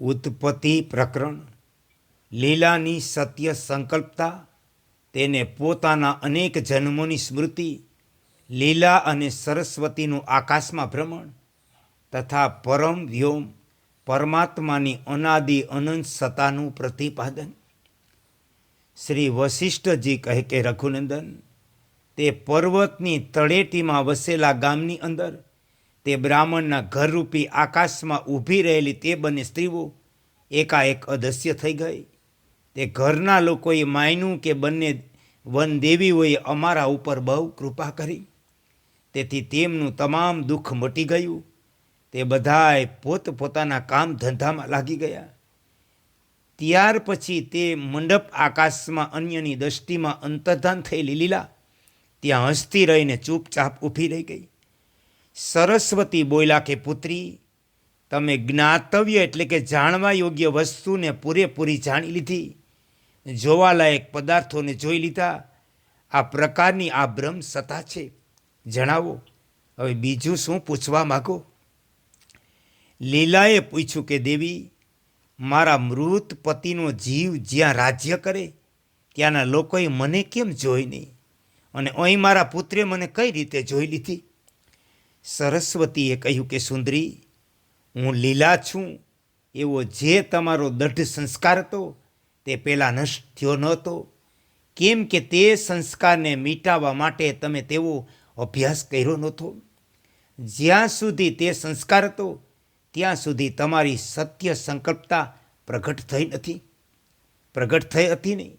ઉત્પત્તિ પ્રકરણ, લીલાની સત્ય સંકલ્પતા, તેને પોતાના અનેક જન્મોની સ્મૃતિ, લીલા અને સરસ્વતીનું આકાશમાં ભ્રમણ, તથા પરમ વ્યોમ, પરમાત્માની અનાદિ અનંત સત્તાનું પ્રતિપાદન. શ્રી વશિષ્ઠજી કહે કે, રઘુનંદન, તે પર્વતની તળેટીમાં વસેલા ગામની અંદર તે બ્રાહ્મણના ઘરરૂપી આકાશમાં ઊભી રહેલી તે બંને સ્ત્રીઓ એકાએક અદસ્ય થઈ ગઈ. તે ઘરના લોકોએ માન્યું કે બંને વન દેવીઓએ અમારા ઉપર બહુ કૃપા કરી. તેથી તેમનું તમામ દુઃખ મટી ગયું. તે બધાએ પોતપોતાના કામ ધંધામાં લાગી ગયા. ત્યાર પછી તે મંડપ આકાશમાં અન્યની દૃષ્ટિમાં અંતર્ધાન થયેલી લીલા. ત્યાં હસતી રહીને ચૂપચાપ ઊભી રહી ગઈ. સરસ્વતી બોલ્યા કે પુત્રી, તમે જ્ઞાતવ્ય એટલે કે જાણવા યોગ્ય વસ્તુને પૂરેપૂરી જાણી લીધી, જોવાલાયક પદાર્થોને જોઈ લીધા, આ પ્રકારની આ બ્રહ્મ સત્તા છે. જણાવો, હવે બીજું શું પૂછવા માગો? લીલાએ પૂછ્યું કે દેવી, મારા મૃત પતિનો જીવ જ્યાં રાજ્ય કરે, ત્યાંના લોકોએ મને કેમ જોઈ નહીં? અને અહીં મારા પુત્રે મને કઈ રીતે જોઈ લીધી? સરસ્વતીએ કહ્યું કે, સુંદરી, હું લીલા છું. એવો જે તમારો દઢ સંસ્કાર હતો, તે પહેલાં નષ્ટ થયો નહોતો કેમ કે તે સંસ્કારને મીટાવવા માટે તમે તેવો અભ્યાસ કર્યો નહોતો. જ્યાં સુધી તે સંસ્કાર હતો, ત્યાં સુધી તમારી સત્ય સંકલ્પતા પ્રગટ થઈ નથી. પ્રગટ થઈ હતી નહીં.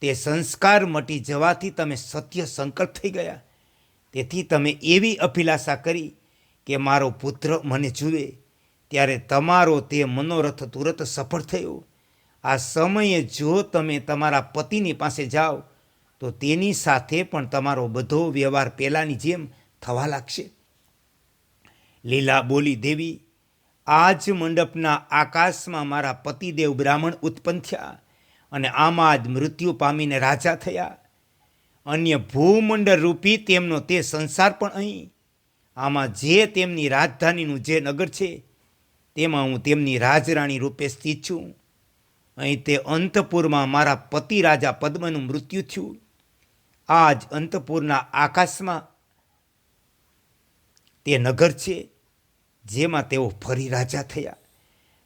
તે સંસ્કાર મટી જવાથી તમે સત્ય સંકલ્પ થઈ ગયા. તેથી તમે એવી અભિલાષા કરી કે મારો પુત્ર મને જુએ, ત્યારે તમારો તે મનોરથ તુરત સફળ થયો. આ સમયે જો તમે તમારા પતિની પાસે જાઓ, તો તેની સાથે પણ તમારો બધો વ્યવહાર પહેલાંની જેમ થવા લાગશે. લીલા બોલી દેવી, આજ મંડપના આકાશમાં મારા પતિદેવ બ્રાહ્મણ ઉત્પન્ન થયા અને આમાં જ મૃત્યુ પામીને રાજા થયા. અન્ય ભૂમંડળ રૂપી તેમનો તે સંસાર પણ અહીં. આમાં જે તેમની રાજધાનીનું જે નગર છે, તેમાં હું તેમની રાજરાણી રૂપે સ્થિત છું. અહીં તે અંતપુરમાં મારા પતિ રાજા પદ્મનું મૃત્યુ થયું. આજ અંતપુરના આકાશમાં તે નગર છે, જેમાં તેઓ ફરી રાજા થયા.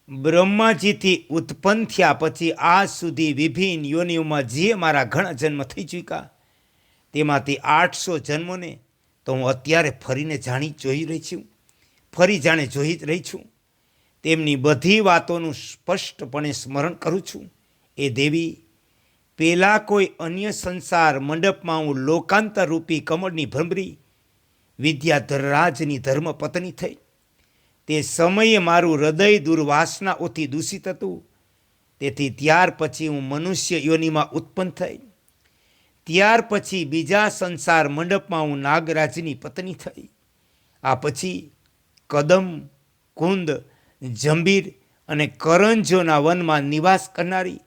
બ્રહ્માજીથી ઉત્પન્ન થયા પછી આજ સુધી વિભિન્ન યોનિઓમાં જે મારા ઘણા જન્મ થઈ ચૂક્યા. તેમાંથી આઠસો જન્મોને તો હું અત્યારે ફરીને જાણી જોઈ રહી છું. ફરી જાણે જોઈ જ રહી છું. તેમની બધી વાતોનું સ્પષ્ટપણે સ્મરણ કરું છું. એ દેવી પહેલાં કોઈ અન્ય સંસાર મંડપમાં હું લોકાંતર રૂપી કમળની ભ્રમરી વિદ્યાધરરાજની ધર્મપત્ની થઈ. તે સમયે મારું હૃદય દુર્વાસનાઓથી દૂષિત હતું. તેથી ત્યાર પછી હું મનુષ્ય યોનિમાં ઉત્પન્ન થઈ. ત્યાર પછી બીજા સંસાર મંડપમાં હું નાગરાજની પત્ની થઈ. આ પછી કદમ, કુંદ, જંબીર અને કરંજોના વનમાં નિવાસ કરનારી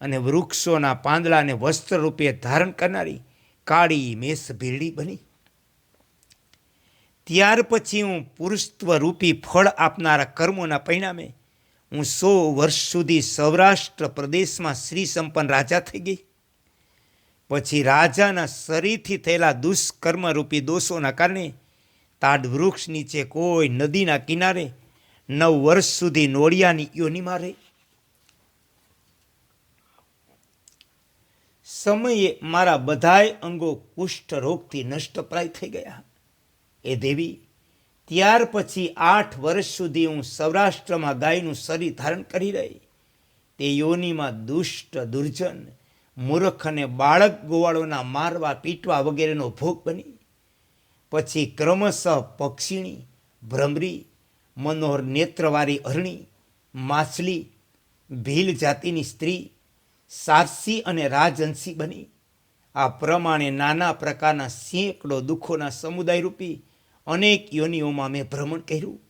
અને વૃક્ષોના પાંદડાને વસ્ત્ર રૂપે ધારણ કરનારી કાળી મેષ ભીરડી બની. ત્યાર પછી હું પુરુષત્વરૂપી ફળ આપનારા કર્મોના પરિણામે હું સો વર્ષ સુધી સૌરાષ્ટ્ર પ્રદેશમાં શ્રી સંપન્ન રાજા થઈ ગઈ. પછી રાજાના શરીરથી થયેલા દુષ્કર્મરૂપી દોષોના કારણે તાડ વૃક્ષ નીચે કોઈ નદીના કિનારે નવ વર્ષ સુધી નોળિયાની યોનિમાં રહી સમયે મારા બધાય અંગો કુષ્ઠ રોગથી નષ્ટપ્રાય થઈ ગયા. એ દેવી, ત્યાર પછી આઠ વર્ષ સુધી હું સૌરાષ્ટ્રમાં ગાયનું શરીર ધારણ કરી રહી. તે યોનિમાં દુષ્ટ, દુર્જન મૂર્ખ અને બાળક ગોવાળોના મારવા, પીટવા વગેરેનો ભોગ બની. પછી ક્રમશઃ પક્ષીણી, ભ્રમરી, મનોહર નેત્રવારી અરણી, માછલી, ભીલ જાતિની સ્ત્રી, સારસી અને રાજહંસી બની. આ પ્રમાણે નાના પ્રકારના સેંકડો દુઃખોના સમુદાય રૂપી અનેક યોનિઓમાં મેં ભ્રમણ કર્યું.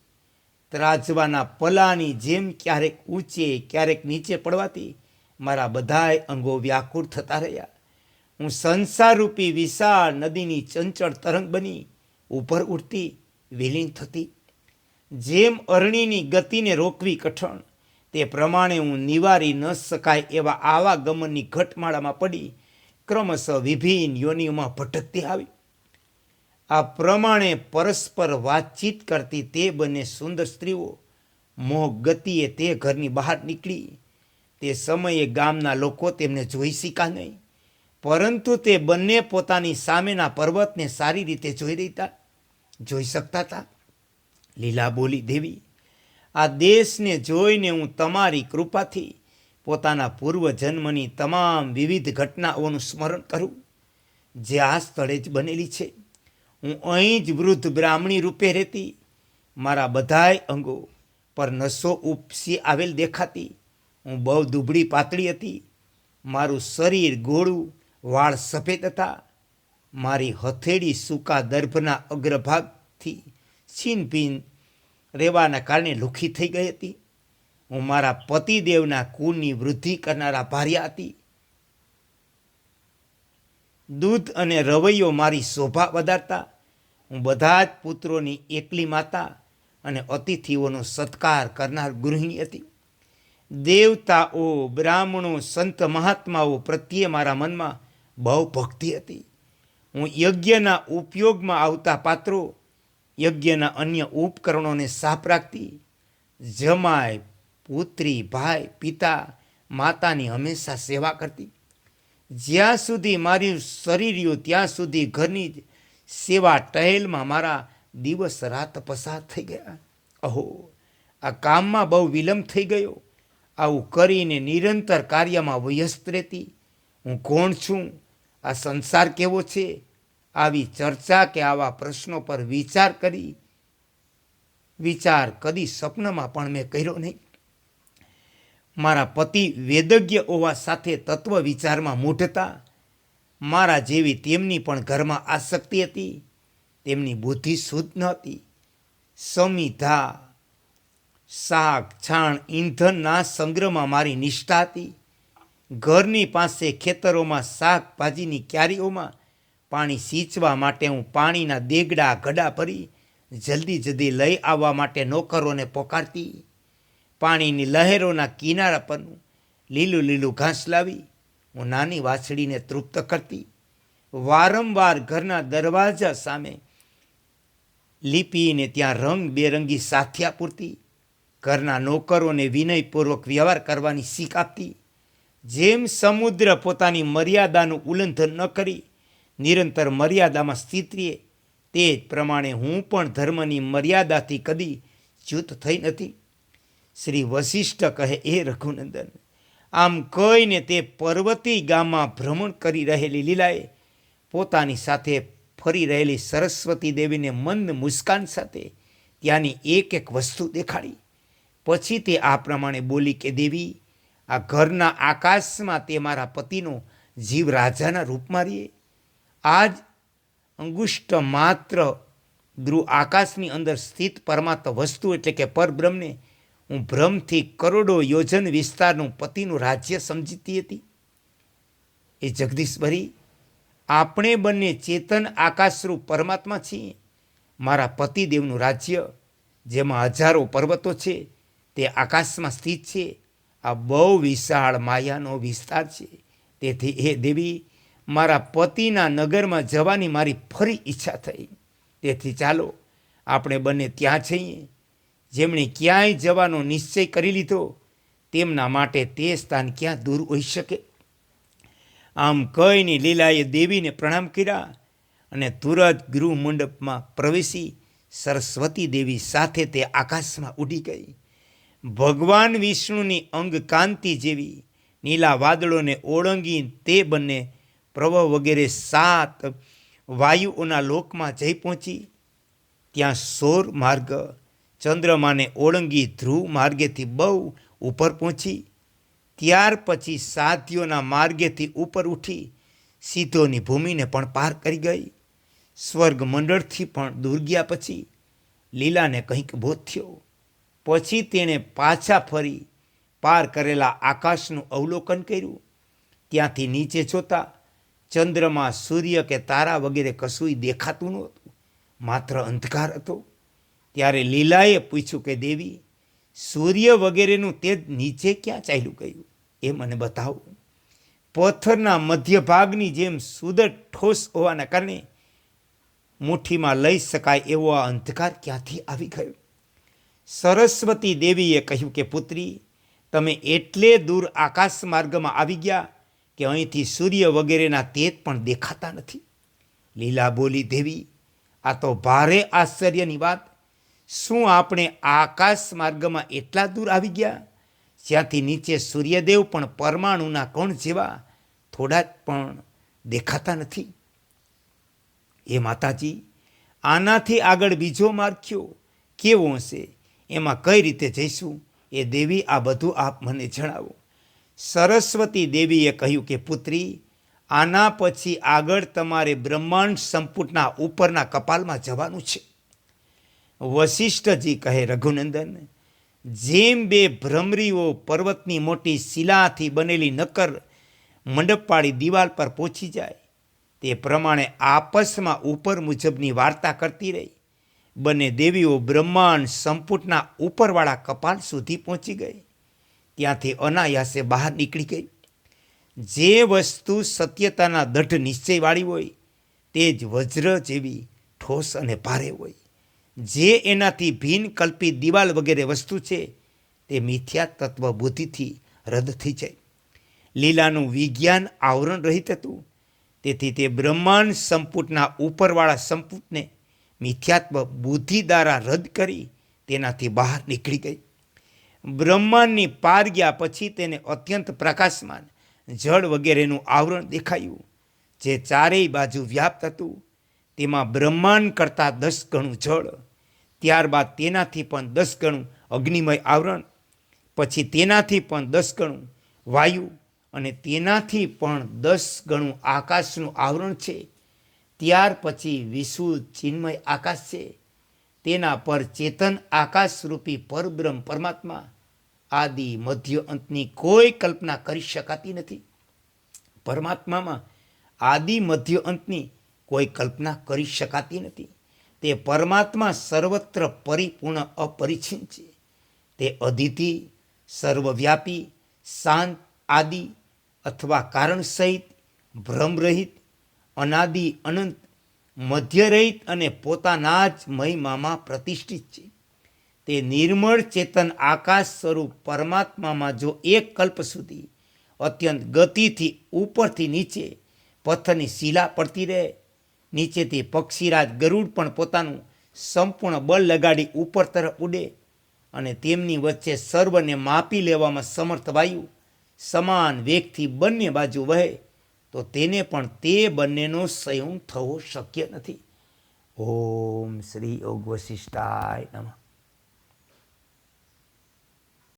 ત્રાજવાના પલાની જેમ ક્યારેક ઊંચે, ક્યારેક નીચે પડવાથી મારા બધાય અંગો વ્યાકુળ થતા રહ્યા. હું સંસારરૂપી વિશાળ નદીની ચંચળ તરંગ બની ઉપર ઉઠતી, વિલીન થતી. જેમ અરણીની ગતિને રોકવી કઠણ, તે પ્રમાણે હું નિવારી ન શકાય એવા આવા ગમનની ઘટમાળામાં પડી, ક્રમશઃ વિભિન્ન યોનિઓમાં ભટકતી આવી. આ પ્રમાણે પરસ્પર વાતચીત કરતી તે બંને સુંદર સ્ત્રીઓ, મોહ ગતિએ તે ઘરની બહાર નીકળી. તે સમયે ગામના લોકો તેમને જોઈ શીખા નહીં. પરંતુ તે બંને પોતાની સામેના પર્વતને સારી રીતે જોઈ રહેતા જોઈ શકતા હતા. લીલા બોલી, દેવી, આ દેશને જોઈને હું તમારી કૃપાથી પોતાના પૂર્વજન્મની તમામ વિવિધ ઘટનાઓનું સ્મરણ કરું. જે આ સ્થળે જ બનેલી છે. હું અહીં જ વૃદ્ધ બ્રાહ્મણી રૂપે રહેતી. મારા બધાય અંગો પર નસો ઉપસી આવેલ દેખાતી. હું બહુ દુબળી પાતળી હતી. મારું શરીર ગોળું, વાળ સફેદ હતા. મારી હથેળી સૂકા દર્ભના અગ્રભાગથી છીનભીન રહેવાના કારણે લુખી થઈ ગઈ હતી. હું મારા પતિદેવના કુળની વૃદ્ધિ કરનારા ભાર્યા હતી. દૂધ અને રવૈયો મારી શોભા વધારતા. હું બધા જ પુત્રોની એકલી માતા અને અતિથિઓનો સત્કાર કરનાર ગૃહિણી હતી. દેવતાઓ બ્રાહ્મણો, સંત મહાત્માઓ પ્રત્યે મારા મનમાં બહુ ભક્તિ હતી. હું યજ્ઞના ઉપયોગમાં આવતા પાત્રો, યજ્ઞના અન્ય ઉપકરણોને સાફ રાખતી, જમાય, પુત્રી, ભાઈ, પિતા, માતાની હંમેશા સેવા કરતી. જ્યાં સુધી મારી શરીર ત્યાં સુધી ઘરની જ સેવા ટહેલમાં મારા દિવસ રાત પસાર થઈ ગયા. અહો, આ કામમાં બહુ વિલંબ થઈ ગયો. આવું કરીને નિરંતર કાર્યમાં વ્યસ્ત રહેતી. હું કોણ છું? આ સંસાર કેવો છે? આવી ચર્ચા કે આવા પ્રશ્નો પર વિચાર કરી. વિચાર કદી સપનામાં પણ મેં કર્યો નહીં. મારા પતિ વેદજ્ઞ હોવા સાથે તત્વ વિચારમાં મૂઢતા. મારા જેવી તેમની પણ ઘરમાં આસક્તિ હતી. તેમની બુદ્ધિ શુદ્ધ ન હતી સમિધા શાક છાણ, ઈંધણના સંગ્રહમાં મારી નિષ્ઠા હતી. ઘરની પાસે ખેતરોમાં શાકભાજીની ક્યારીઓમાં પાણી સિંચવા માટે હું પાણીના દેગડા ગડા ભરી જલ્દી જલ્દી લઈ આવવા માટે નોકરોને પોકારતી. પાણીની લહેરોના કિનારા પરનું લીલું લીલું ઘાસ લાવી હું નાની વાછડીને તૃપ્ત કરતી. વારંવાર ઘરના દરવાજા સામે લીપીને ત્યાં રંગ બેરંગી સાથિયા પૂરતી. ઘરના નોકરોને વિનયપૂર્વક વ્યવહાર કરવાની શીખ આપતી. જેમ સમુદ્ર પોતાની મર્યાદાનું ઉલ્લંઘન ન કરી, નિરંતર મર્યાદામાં સ્થિત રહે તે જ પ્રમાણે હું પણ ધર્મની મર્યાદાથી કદી ચ્યુત થઈ નથી. શ્રી વશિષ્ઠ કહે એ રઘુનંદન, આમ કહીને તે પર્વતી ગામમાં ભ્રમણ કરી રહેલી લીલાએ પોતાની સાથે ફરી રહેલી સરસ્વતી દેવીને મંદ મુસ્કાન સાથે ત્યાંની એક એક વસ્તુ દેખાડી. પછી તે આ પ્રમાણે બોલી કે, દેવી, આ ઘરના આકાશમાં તે મારા પતિનો જીવ રાજાના રૂપમાં રહીએ. આજ અંગુષ્ટ માત્ર ગૃહ આકાશની અંદર સ્થિત પરમાત્મ વસ્તુ એટલે કે પરબ્રહ્મને હું ભ્રમથી કરોડો યોજન વિસ્તારનું પતિનું રાજ્ય સમજીતી હતી. એ જગદીશભરી આપણે બંને ચેતન આકાશરૂપ પરમાત્મા છીએ. મારા પતિદેવનું રાજ્ય, જેમાં હજારો પર્વતો છે તે આકાશમાં સ્થિત છે. આ બહુ વિશાળ માયાનો વિસ્તાર છે. તેથી હે દેવી, મારા પતિના નગરમાં જવાની મારી ફરી ઈચ્છા થઈ. તેથી ચાલો, આપણે બંને ત્યાં છીએ જેમણે ક્યાંય જવાનો નિશ્ચય કરી લીધો, તેમના માટે તે સ્થાન ક્યાં દૂર હોઈ શકે? આમ કહીને લીલાએ દેવીને પ્રણામ કર્યા અને તુરત ગૃહ મંડપમાં પ્રવેશી સરસ્વતી દેવી સાથે તે આકાશમાં ઉડી ગઈ. ભગવાન વિષ્ણુની અંગ કાંતિ જેવી નીલા વાદળોને ઓળંગી તે બંને પ્રવહ વગેરે સાત વાયુઓના લોકમાં જઈ પહોંચી. ત્યાં સોર માર્ગ ચંદ્રમાને ઓળંગી ધ્રુવ માર્ગેથી બહુ ઉપર પહોંચી. ત્યાર પછી સાધ્યોના માર્ગેથી ઉપર ઉઠી સીધોની ભૂમિને પણ પાર કરી ગઈ. સ્વર્ગ મંડળથી પણ દૂર ગયા પછી લીલાને કંઈક બોધ થયો પછી તેણે પાછા ફરી પાર કરેલા આકાશનું અવલોકન કર્યું. ત્યાંથી નીચે જોતા ચંદ્રમાં સૂર્ય કે તારા વગેરે કશુંય દેખાતું નહોતું. માત્ર અંધકાર હતો. ત્યારે લીલાએ પૂછ્યું કે, દેવી, સૂર્ય વગેરેનું તેજ નીચે ક્યાં ચાલ્યું ગયું? એ મને બતાવો. પથ્થરના મધ્ય ભાગની જેમ સુદર ઠોસ હોવાના કારણે મુઠ્ઠીમાં લઈ શકાય એવો આ અંધકાર ક્યાંથી આવી ગયો? સરસ્વતી દેવીએ કહ્યું કે, પુત્રી, તમે એટલે દૂર આકાશ માર્ગમાં આવી ગયા કે અહીંથી સૂર્ય વગેરેના તેજ પણ દેખાતા નથી? લીલા બોલી, દેવી, આ તો ભારે આશ્ચર્યની વાત. શું આપણે આકાશ માર્ગમાં એટલા દૂર આવી ગયા? જ્યાંથી નીચે સૂર્યદેવ પણ પરમાણુના કણ જેવા થોડા જ પણ દેખાતા નથી? એ માતાજી, આનાથી આગળ બીજો માર્ગ કયો? કેવો હશે? એમાં કઈ રીતે જઈશું? એ દેવી આ બધું આપ મને જણાવો. સરસ્વતી દેવીએ કહ્યું કે, પુત્રી, આના પછી આગળ તમારે બ્રહ્માંડ સંપુટના ઉપરના કપાલમાં જવાનું છે. વશિષ્ઠજી કહે, રઘુનંદન, જેમ બે ભ્રમરીઓ પર્વતની મોટી શિલાથી બનેલી નક્કર મંડપવાળી દિવાલ પર પહોંચી જાય, તે પ્રમાણે આપસમાં ઉપર મુજબની વાર્તા કરતી રહી. બંને દેવીઓ બ્રહ્માંડ સંપુટના ઉપરવાળા કપાલ સુધી પહોંચી ગઈ. ત્યાંથી અનાયાસે બહાર નીકળી ગઈ. જે વસ્તુ સત્યતાના દઢ નિશ્ચયવાળી હોય, તે જ વજ્ર જેવી ઠોસ અને ભારે હોય. જે એનાથી ભિન્ન કલ્પિત દિવાલ વગેરે વસ્તુ છે, તે મિથ્યા તત્વ બુદ્ધિથી રદ થઈ જાય. લીલાનું વિજ્ઞાન આવરણ રહિત હતું. તેથી તે બ્રહ્માંડ સંપુટના ઉપરવાળા સંપુટને મિથ્યાત્વ બુદ્ધિ દ્વારા રદ કરી તેનાથી બહાર નીકળી ગઈ. બ્રહ્માંડની પાર ગયા પછી તેને અત્યંત પ્રકાશમાન જળ વગેરેનું આવરણ દેખાયું, જે ચારેય બાજુ વ્યાપ્ત હતું. તેમાં બ્રહ્માંડ કરતાં દસ ગણું જળ, ત્યારબાદ તેનાથી પણ દસ ગણું અગ્નિમય આવરણ, પછી તેનાથી પણ દસ ગણું વાયુ અને તેનાથી પણ દસ ગણું આકાશનું આવરણ છે. ત્યાર પછી વિશુ ચિન્મય આકાશ છે. તેના પર ચેતન આકાશરૂપી પરબ્રહ્મ પરમાત્મા આદિ મધ્ય અંતની કોઈ કલ્પના કરી શકાતી નથી. પરમાત્મામાં આદિ મધ્ય અંતની કોઈ કલ્પના કરી શકાતી નથી. તે પરમાત્મા સર્વત્ર પરિપૂર્ણ અપરિછિન્ન છે. તે અદિતિ, સર્વવ્યાપી, શાંત, આદિ અથવા કારણ સહિત ભ્રમરહિત અનાદિ અનંત મધ્યરહિત અને પોતાના જ મહિમામાં પ્રતિષ્ઠિત છે. તે નિર્મળ ચેતન આકાશ સ્વરૂપ પરમાત્મામાં જો એક કલ્પ સુધી અત્યંત ગતિથી ઉપરથી નીચે પથ્થરની શિલા પડતી રહે, નીચેથી પક્ષીરાજ ગરુડ પણ પોતાનું સંપૂર્ણ બળ લગાડી ઉપર તરફ ઉડે અને તેમની વચ્ચે સર્વને માપી લેવામાં સમર્થ વાયુ સમાન વેગથી બંને બાજુ વહે. તો તેને પણ તે બંનેનો સંયમ થવો શક્ય નથી. ઓમ શ્રી યોગ વશિષ્ઠાય નમઃ.